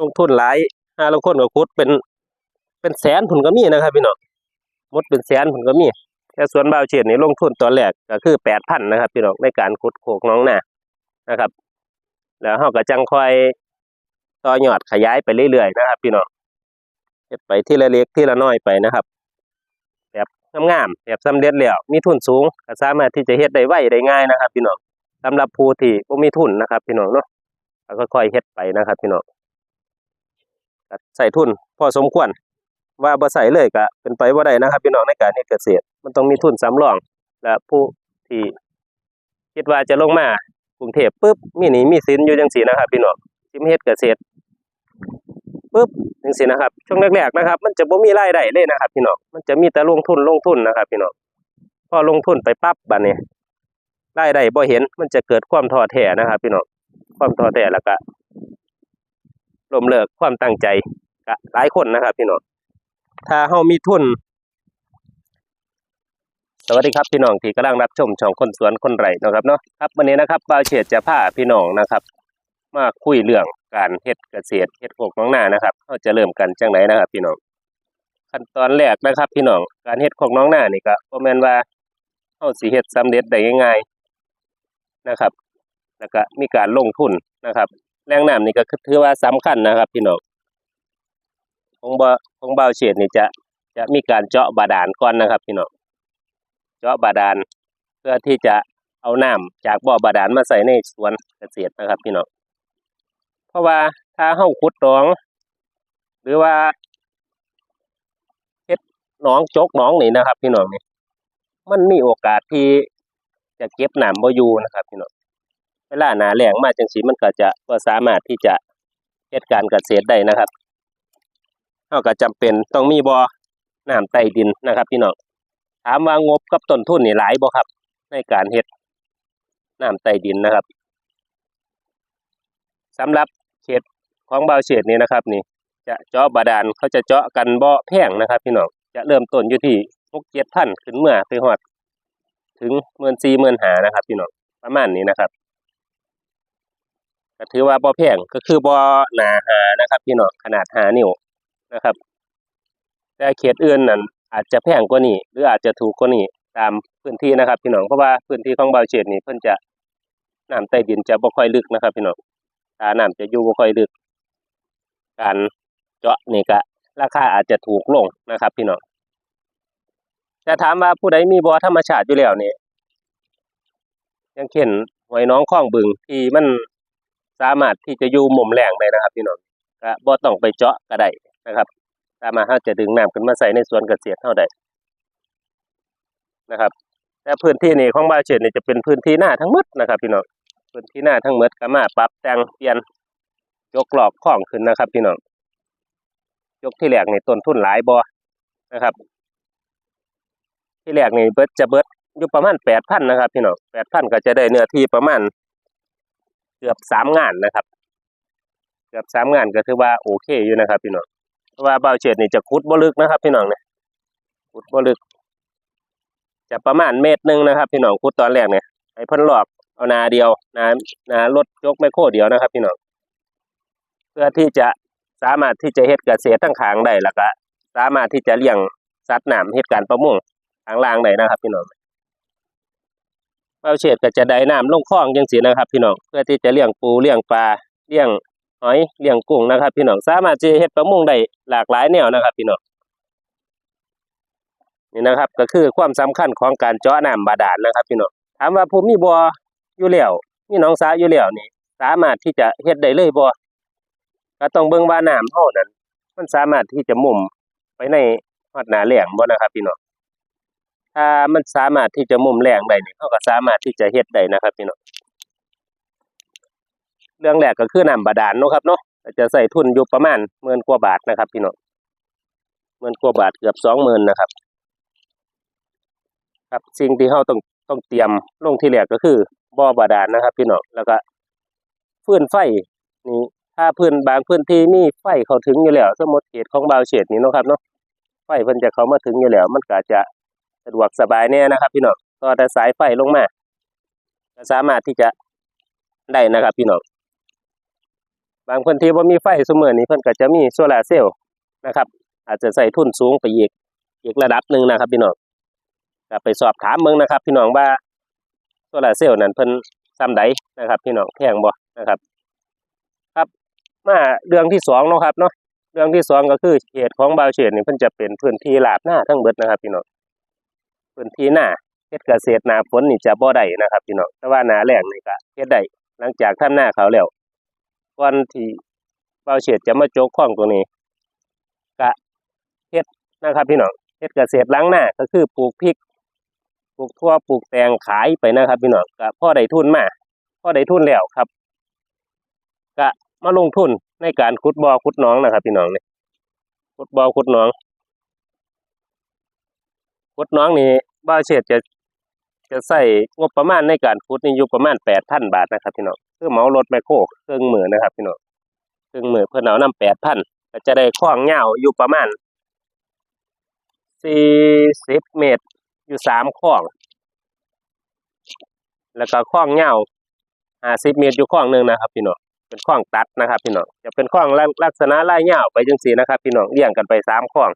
ลงทุนหลายห้าลงคนก็ขุดเป็นเป็นแสนผุนก็มีนะครับพี่น้องมดเป็นแสนผุนก็มีแต่สวนบาวเฉียดนี่ลงทุนตอนแรกก็คือแปดพันนะครับพี่น้องในการขุดโขกน้องนานะครับ แล้วเฮาก็จังค่อยต่อยอดขยายไปเรื่อยๆนะครับพี่น้องเฮ็ดไปที่ละเล็กที่ละน้อยไปนะครับ แบบงามๆแบบสำเร็จแล้วมีทุนสูงก็สามารถที่จะเฮ็ดได้ไวได้ง่ายนะครับ พี่น้องสำหรับผู้ที่บ่มีทุนนะครับ พี่น้องเนาะก็ค่อยๆเฮ็ดไปนะครับ พี่น้อง ใส่ทุนพอสมควร ว่าบ่ใส่เลยก็เป็นไปบ่าได้นะครับพี่น้องในการเฮ็ดเกษตร มันต้องมีทุนสำรอง และผู้ที่คิดว่าจะลงมากรุงเทพปุ๊บมีหนี้มีสินอยู่จังซี่นะครับพี่น้องสิมเฮ็ดเกษตรปุ๊บจังซี่นะครับ ช่วงแรกๆนะครับ มันจะบ่มีรายได้เลยนะครับ พี่น้องมันจะมีแต่ลงทุนลงทุนนะครับ พี่น้องพอลงทุนไปปั๊บบัดนี้รายได้บ่เห็นมันจะเกิดความท้อแท้นะครับ พี่น้องความท้อแท้แล้วก็ ล้มเลิกความตั้งใจก็หลายคนนะครับ พี่น้องถ้าเฮามีทุน สวัสดีครับพี่น้องที่กำลังรับชมช่องคนสวนคนไร่นะครับเนาะครับวันนี้นะครับบ่าวเฉียดจะพาพี่น้องนะครับ มาคุยเรื่องการเฮ็ดเกษตรเฮ็ดโขกน้องหน้านะครับเราจะเริ่มกันจังไหนนะครับ พี่น้องขั้นตอนแรกนะครับ พี่น้องการเฮ็ดโขกน้องหน้านี่ก็บ่แม่นว่าเฮาสิเฮ็ดสำเร็จได้ง่ายๆนะครับ แล้วก็มีการลงทุนนะครับ แรงน้ำนี่ก็คือถือว่าสำคัญนะครับพี่น้องของบ่ของบ่าเฉียดนี่จะจะมีการเจาะบาดาลก่อนนะครับพี่น้องเจาะบาดาลเพื่อที่จะเอาน้ำจากบ่อบาดาลมาใส่ในสวนเกษตรนะครับพี่น้องเพราะว่าถ้าเฮาขุดหนอง หรือว่าเฮ็ดหนองจกหนองนี่นะครับ พี่น้องนี่มันมีโอกาสที่จะเก็บน้ำบ่อยู่นะครับ พี่น้อง เวลาหนาแล้งมากจังซี่มันก็จะก็สามารถที่จะเฮ็ดการเกษตรได้นะครับเฮาก็จำเป็นต้องมีบ่อน้ำใต้ดินนะครับพี่น้องถามว่างบกับต้นทุนนี่หลายบ่ครับ ในการเฮ็ดน้ำใต้ดินนะครับสำหรับเขตของบาวเฉดนี่นะครับ นี่ จะเจาะบาดาลเขาจะเจาะกันบ่อแพงนะครับพี่น้องจะเริ่มต้นอยู่ที่หกเจ็ดพันขึ้นเมื่อไปฮอด ถึงหมื่นสี่หมื่นหานะครับ พี่น้องประมาณนี้นะครับ ก็ถือว่าบ่แพงก็คือบ่หนาหานะครับพี่น้องขนาดหานิ้วนะครับ แต่เขตอื่นนั่นอาจจะแพงกว่านี้ หรืออาจจะถูกกว่านี้ตามพื้นที่นะครับ พี่น้องเพราะว่าพื้นที่ของบาวเฉดนี่เพิ่นจะน้ำใต้ดินจะบ่ค่อยลึกนะครับ พี่น้องถ้าน้ำจะอยู่บ่ค่อยลึก การเจาะนี่ก็ราคาอาจจะถูกลงนะครับ พี่น้องแต่ถามว่าผู้ใดมีบ่อธรรมชาติอยู่แล้วนี่ย่างเช่นหอยน้องคลองบึงที่มัน สามารถที่จะอยู่มุมแรงได้นะครับพี่น้องก็บ่ต้องไปเจาะก็ได้นะครับ สามารถเราจะดึงน้ำขึ้นมาใส่ในสวนเกษตรเท่าใดนะครับแต่พื้นที่นี่ของบ้าวเฉดนี่จะเป็นพื้นที่หน้าทั้งหมดนะครับพี่น้องพื้นที่หน้าทั้งหมดก็มาปรับแต่งเปลี่ยนยกหลอกข้องขึ้นนะครับ พี่น้องยกที่แรกนี่ต้นทุนหลายบ่นะครับ ที่แรกนี่เบิดจะเบิดอยู่ประมาณแปดพันนะครับ พี่น้องแปดพันก็จะได้เนื้อที่ประมาณ เกือบสามงานนะครับ เกือบสามงานก็ถือว่าโอเคอยู่นะครับพี่น้องเพราะว่าเบาเฉดนี่จะขุดบ่ลึกนะครับพี่น้องเนี่ยขุดบ่ลึก จะประมาณเมตรหนึ่งนะครับ พี่น้องขุดตอนแรกเนี่ยให้พ่นหลอกเอานาเดียวนานารถยกไมโครเดียวนะครับ พี่น้องเพื่อที่จะสามารถที่จะเฮ็ดเกษตรทั้งขางได้แล้วก็สามารถที่จะเลี้ยงสัตว์น้ำเฮ็ดการประมงทางล่างได้นะครับ พี่น้อง เบาเฉดก็จะได้น้ำลงคลองจังซี่นะครับ พี่น้องเพื่อที่จะเลี้ยงปูเลี้ยงปลาเลี้ยงหอยเลี้ยงกุ้งนะครับ พี่น้องสามารถจะเฮ็ดประมงได้หลากหลายแนวนะครับ พี่น้องนี่นะครับ ก็คือความสำคัญของการเจาะน้ำบาดาลนะครับ พี่น้องถามว่าผมมีบ่ออยู่แล้วมีหนองสาอยู่แล้วนี่ สามารถที่จะเฮ็ดได้เลยบ่ก็ต้องเบิ่งว่าน้ำเฮานั้น มันสามารถที่จะมุ่มไปในฮอดหน้าแล้งบ่นะครับ พี่น้อง ถ้ามันสามารถที่จะมุมแล้งได้นี่เฮาก็สามารถที่จะเฮ็ดได้นะครับพี่น้องเรื่องแรกก็คือน้ำบาดาลเนาะครับเนาะจะใส่ทุนอยู่ประมาณหมื่นกว่าบาทนะครับพี่น้องหมื่นกว่าบาทเกือบสองหมื่นนะครับ ครับสิ่งที่เราต้องต้องเตรียมลงที่แรกก็คือบ่อบาดาลนะครับ พี่น้องแล้วก็ฟืนไฟนี่ถ้าพื้นบางพื้นที่มีไฟเขาถึงอยู่แล้ว สมมติเขตของบาวเฉดนี่นะครับเนาะไฟเพิ่นจะเขามาถึงอยู่แล้ว มันก็จะะดวกสบายแน่นะครับ พี่น้องต่อแต่สายไฟลงมาก็สามารถที่จะได้นะครับ พี่น้องบางพื้นที่บ่ามีไฟซุมื้อนี้เพิ่นก็จะมีโซลาร์เซลล์นะครับ อาจจะใส่ทุนสูงไปอีกอีกระดับหนึ่งนะครับ พี่น้องก็ไปสอบถามเบิ่งนะครับ พี่น้องว่าโซลาร์เซลล์นั้นเพิ่นซ้ำใดนะครับ พี่น้องแพงบ่นะครับ ครับมาเรื่องที่สองเนาะครับเนาะเรื่องที่สองก็คือเขตของบาวเชษนี่เพิ่นจะเป็นพื้นที่ลาบหน้าทั้งเบิดนะครับ พี่น้อง พื้นที่หน้าเฮ็ดเกษตรหนาฝนนี่จะบ่ได้นะครับพี่น้องแต่ว่าหนาแล้งนี่ก็เฮ็ดได้หลังจากทำหน้าเขาแล้วก่อนที่บาวเชษจะมาโจกข้องตรงนี้ก็เฮ็ดนะครับพี่น้องเฮ็ดเกษตรหล้างหน้าก็คือปลูกพริกปลูกทั่วปลูกแตงขายไปนะครับพี่น้องก็พ่อได้ทุนมาพ่อได้ทุนแล้วครับก็มาลงทุนในการขุดบ่อขุดหนองนะครับ พี่น้องนี่ขุดบ่อขุดหนองขุดหนองนี่ บาเชษจะจะใส่งบประมาณในการขุดนี่อยู่ประมาณแปดพันบาทนะครับพี่น้องคือเหมารถแมคโครเครื่องมือนะครับพี่น้องเครื่องมือเพิ่นเอานำแปดพันก็จะได้คว้างยาอยู่ประมาณสี่สิบเมตรอยู่สามข้อง แล้วก็ข้องเงาห้าสิบเมตรอยู่ข้องหนึ่งนะครับพี่น้องเป็นข้องตัดนะครับพี่น้องจะเป็นข้องลักษณะลายเงาไปจังสีนะครับพี่น้องเรียงกันไปสามข้อง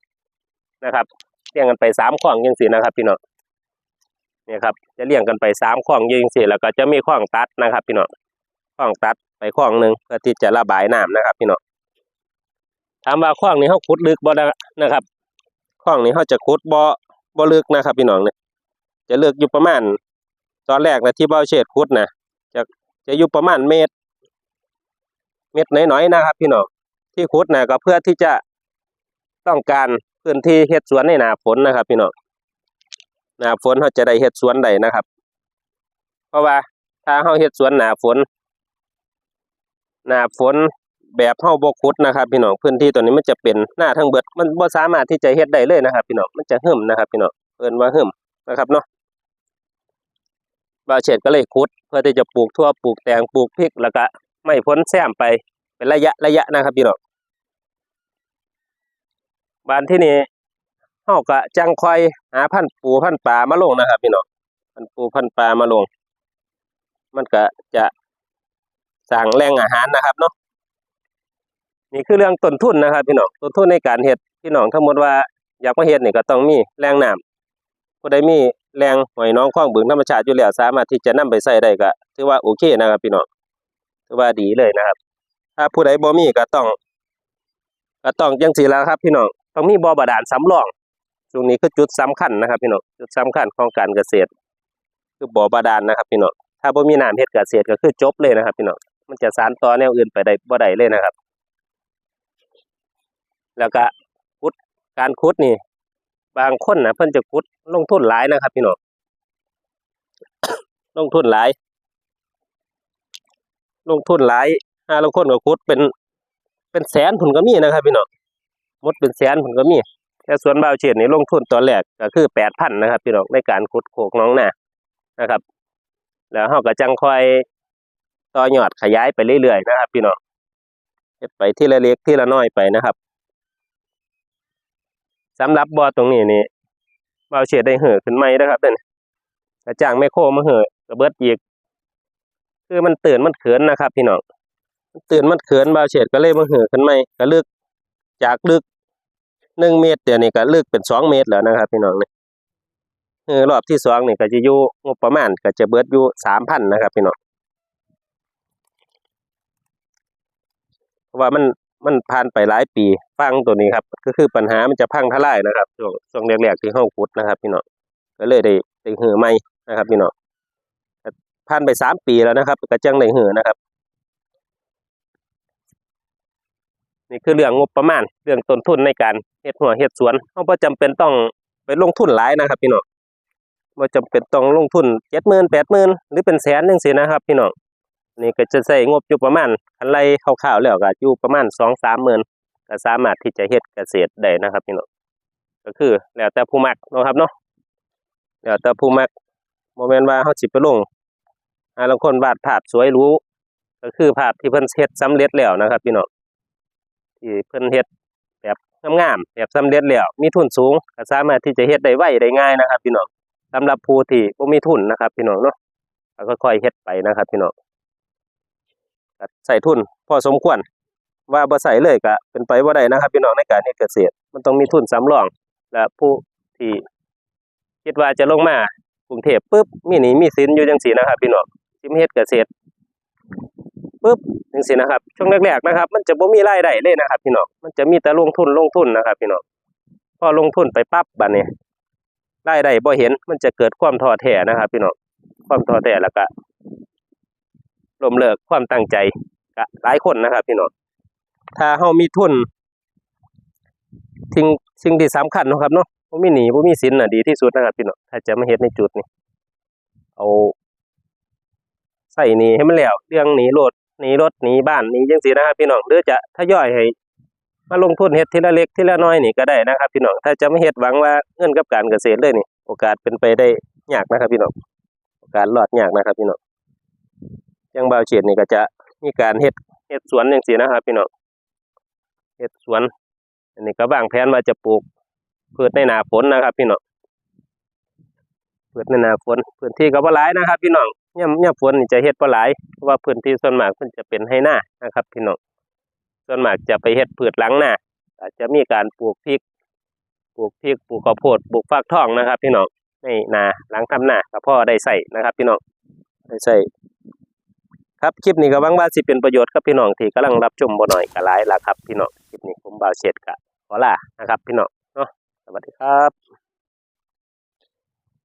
นะครับเรียงกันไปสามข้องจังสีนะครับพี่น้อง เนี่ยครับจะเรียงกันไปสามข้องจังสีแล้วก็จะมีข้องตัดนะครับพี่น้องข้องตัดไปข้องหนึ่งเพื่อที่จะระบายน้ำนะครับ พี่น้องถามว่าข้องนี้เขาขุดลึกบ่นะครับข้องนี้เขาจะขุดบ่บ่ลึกนะครับ พี่น้องเนี่ยจะเลือกอยู่ประมาณ ตอนแรกนะที่เบ้าเชดคุดนะจะจะอยู่ประมาณเมตร เม็ดน้อยๆนะครับ พี่น้องที่คุดนะก็เพื่อที่จะต้องการพื้นที่เฮ็ดสวนในหนาฝนนะครับ พี่น้อง หนาฝนเขาจะได้เฮ็ดสวนได้นะครับ เพราะว่าถ้าเขาเฮ็ดสวนหนาฝน หนาฝนแบบเฮาบ่ขุดนะครับ พี่น้องพื้นที่ตัวนี้มันจะเป็นหน้าทั้งเบิด มันบ่สามารถที่จะเฮ็ดได้เลยนะครับ พี่น้องมันจะหึมนะครับ พี่น้องเอิ้นว่าหึมนะครับเนาะบาวเฉดก็เลยขุด เพื่อที่จะปลูกทั่วปลูกแตงปลูกพริกแล้วก็ไม่พ้นแซมไปเป็นระยะระยะนะครับ พี่น้องบ้านที่นี่ เฮาก็จังคอยหาพันปูพันปลามาลงนะครับพี่น้องพันปูพันปลามาลง มันก็จะสร้างแหล่งอาหารนะครับเนาะนี่คือเรื่องต้นทุนนะครับ พี่น้องต้นทุนในการเฮ็ดพี่น้องทั้งหมดว่าอยากมาเฮ็ดนี่ก็ต้องมีแรงน้ำผู้ใดมีแรงหอยน้องคล้องบึงธรรมชาติอยู่แล้วสามารถที่จะนำไปใส่ได้ก็ถือว่าโอเคนะครับ พี่น้องถือว่าดีเลยนะครับ ถ้าผู้ใดบ่มีก็ต้องก็ต้องจังซี่แล้วครับ พี่น้องต้องมีบ่อบาดาลสำรอง ตรงนี้คือจุดสำคัญนะครับพี่น้องจุดสำคัญของการเกษตร คือบ่อบาดาลนะครับพี่น้องถ้าบ่มีน้ำเฮ็ดเกษตรก็คือจบเลยนะครับพี่น้องมันจะสานต่อแนวอื่นไปได้บ่ได้เลยนะครับ แล้วก็ขุดการขุดนี่ บางคนนะเพิ่นจะขุดลงทุนหลายนะครับ พี่น้องลงทุนหลาย ลงทุนหลายห้าลงคนก็ขุดเป็นเป็นแสนผุนก็มีนะครับ พี่น้องมดเป็นแสนผุนก็มี แต่สวนบ่าวเฉียนนี่ลงทุนตอนแรกก็คือแปดพันนะครับพี่น้องในการขุดโขกน้องหน้านะครับ แล้วเฮาก็จังค่อยต่อยอดขยายไปเรื่อยๆนะครับ พี่น้องเฮ็ดไปที่ละเล็กที่ละน้อยไปนะครับสำหรับบ่อตรงนี้นี่บ่าวเฉดได้เหือขึ้นใหมนะครับเด้อกระจ้างแม่โคมาเหือกระเบิดอีกคือมันตื่นมันเขินนะครับ พี่น้องตื่นมันเขินบ่าวเฉดก็เลยมาเหือขึ้นใหมก็ลึกจากลึก หนึ่งเมตรเดี๋ยวนี้ก็ลึกเป็นสองเมตรแล้วนะครับ พี่น้องนี่เหือรอบที่สองนี่ก็จะอยู่งบประมาณก็จะเบิดอยู่สามพันนะครับ พี่น้องเพราะว่ามันมันผ่านไปหลายปีฟังตัวนี้ครับ ก็คือปัญหามันจะพังทลายนะครับช่วงช่วงแรกๆที่ห้องขุดนะครับ พี่น้องก็เลยได้ได้หือใหม่นะครับ พี่น้องผ่านไปสามปีแล้วนะครับ ก็จังได้หือนะครับ นี่คือเรื่องงบประมาณเรื่องต้นทุนในการเฮ็ดหัวเฮ็ดสวนเราบ่จำเป็นต้องไปลงทุนหลายนะครับ พี่น้องบ่จำเป็นต้องลงทุนเจ็ดหมื่นแปดหมื่นหรือเป็นแสนจังซี่นะครับ พี่น้องนี่ก็จะใช้งบอยู่ประมาณคันไรคร่าวๆแล้วก็อยู่ประมาณสองสามหมื่นก็สามารถที่จะเฮ็ดเกษตรได้นะครับพี่น้องก็คือแล้วแต่ผู้มักนะครับเนาะแล้วแต่ผู้มักโมเมนต์ว่าเขาสิไปลงอ่าบางคนวาดภาพสวยรู้ ก็คือภาพที่เพิ่นเฮ็ดสำเร็จแล้วนะครับ พี่น้อง ที่เพิ่นเฮ็ดแบบงามๆแบบสำเร็จแล้วมีทุนสูงก็สามารถที่จะเฮ็ดได้ไวได้ง่ายนะครับ พี่น้องสำหรับผู้ที่บ่มีทุนนะครับ พี่น้องเนาะก็ค่อยๆเฮ็ดไปนะครับ พี่น้องใส่ทุนพอสมควรว่าบ่ใส่เลยก็เป็นไปบ่ได้นะครับ พี่น้องในการเฮ็ดเกษตร มันต้องมีทุนสำรอง และผู้ที่คิดว่าจะลงมากรุงเทพปุ๊บมีหนี้มีสินอยู่จังซี่นะครับ พี่น้องสิมเฮ็ดเกษตร ปุ๊บจังซี่นะครับ ช่วงแรกๆนะครับ มันจะบ่มีรายได้เลยนะครับ พี่น้องมันจะมีแต่ลงทุนลงทุนนะครับ พี่น้องพอลงทุนไปปั๊บบัดนี้รายได้บ่เห็นมันจะเกิดความท้อแท้นะครับ พี่น้องความท้อแท้แล้วก็ล้มเลิกความตั้งใจก็หลายคนนะครับ พี่น้องถ้าเฮามีทุนสิ่งสิ่งที่สำคัญนะครับเนาะบ่มีหนี้บ่มีสินน่ะดีที่สุดนะครับพี่น้องถ้าจะมาเฮ็ดในจุดนี้เอาใส่หนีให้มันแล้วเรื่องหนี้รถ หนีรถหนีบ้านหนี้จังซี่นะครับพี่น้องหรือจะทยอยให้มาลงทุนเฮ็ดทีละเล็กทีละน้อยนี่ก็ได้นะครับ พี่น้องถ้าจะไมาเฮ็ดหวังว่าเงินกับการเกษตรเลยนี่ โอกาสเป็นไปได้ยากนะครับ พี่น้องโอกาสรอดยากนะครับ พี่น้องย่างบาวเฉียดนี่ก็จะมีการเฮ็ดเฮ็ดสวนจังซี่นะครับ พี่น้องเฮ็ดสวนอันนี้ก็วางแผนว่าจะปลูกพืชในหนาฝนนะครับ พี่น้องพืชในหนาฝนพื้นที่ก็บ่หลายนะครับ พี่น้อง ย่ำย่ำฝนนี่จะเฮ็ดบ่หลเพราะว่าพื้นที่ส่วนมากเพิ่นจะเป็นให้หน้านะครับพี่น้องส่วนมากจะไปเฮ็ดพืชหลังหน้าอาจจะมีการปลูกพริก ปลูกพริกปลูกข้าวโพดปลูกฟักทองนะครับ พี่น้องในนาหลังทำนาก็พอได้ใส่นะครับ พี่น้องได้ใส่ครับคลิปนี้ก็หวังว่าสิเป็นประโยชน์กับพี่น้องที่กำลังรับชมบ่หน่อยก็หลายละครับ พี่น้องคลิปนี้ผมบ่าวเช็ดกะขอลานะครับ พี่น้องเนาะสวัสดีครับ